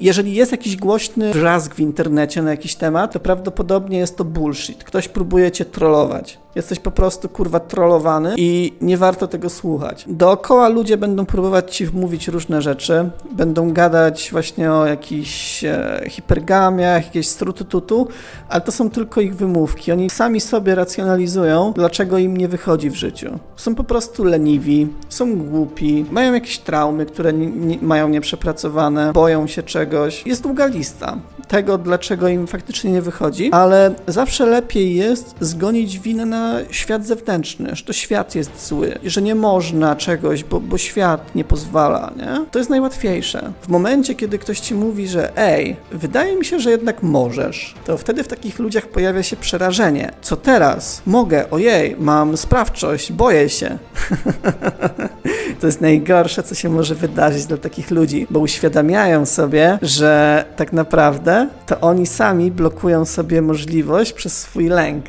Jeżeli jest jakiś głośny wrzask w internecie na jakiś temat, to prawdopodobnie jest to bullshit. Ktoś próbuje cię trollować. Jesteś po prostu kurwa trollowany i nie warto tego słuchać. Dookoła ludzie będą próbować ci wmówić różne rzeczy, będą gadać właśnie o jakichś e, hipergamiach, jakieś strutututu, ale to są tylko ich wymówki. Oni sami sobie racjonalizują, dlaczego im nie wychodzi w życiu. Są po prostu leniwi, są głupi, mają jakieś traumy, które nie, nie, mają nieprzepracowane, boją się czegoś. Jest długa lista tego, dlaczego im faktycznie nie wychodzi, ale zawsze lepiej jest zgonić winę na świat zewnętrzny, że to świat jest zły, że nie można czegoś, bo, bo świat nie pozwala, nie? To jest najłatwiejsze. W momencie, kiedy ktoś ci mówi, że ej, wydaje mi się, że jednak możesz, to wtedy w takich ludziach pojawia się przerażenie. Co teraz? Mogę, ojej, mam sprawczość, boję się. To jest najgorsze, co się może wydarzyć dla takich ludzi, bo uświadamiają sobie, że tak naprawdę to oni sami blokują sobie możliwość przez swój lęk.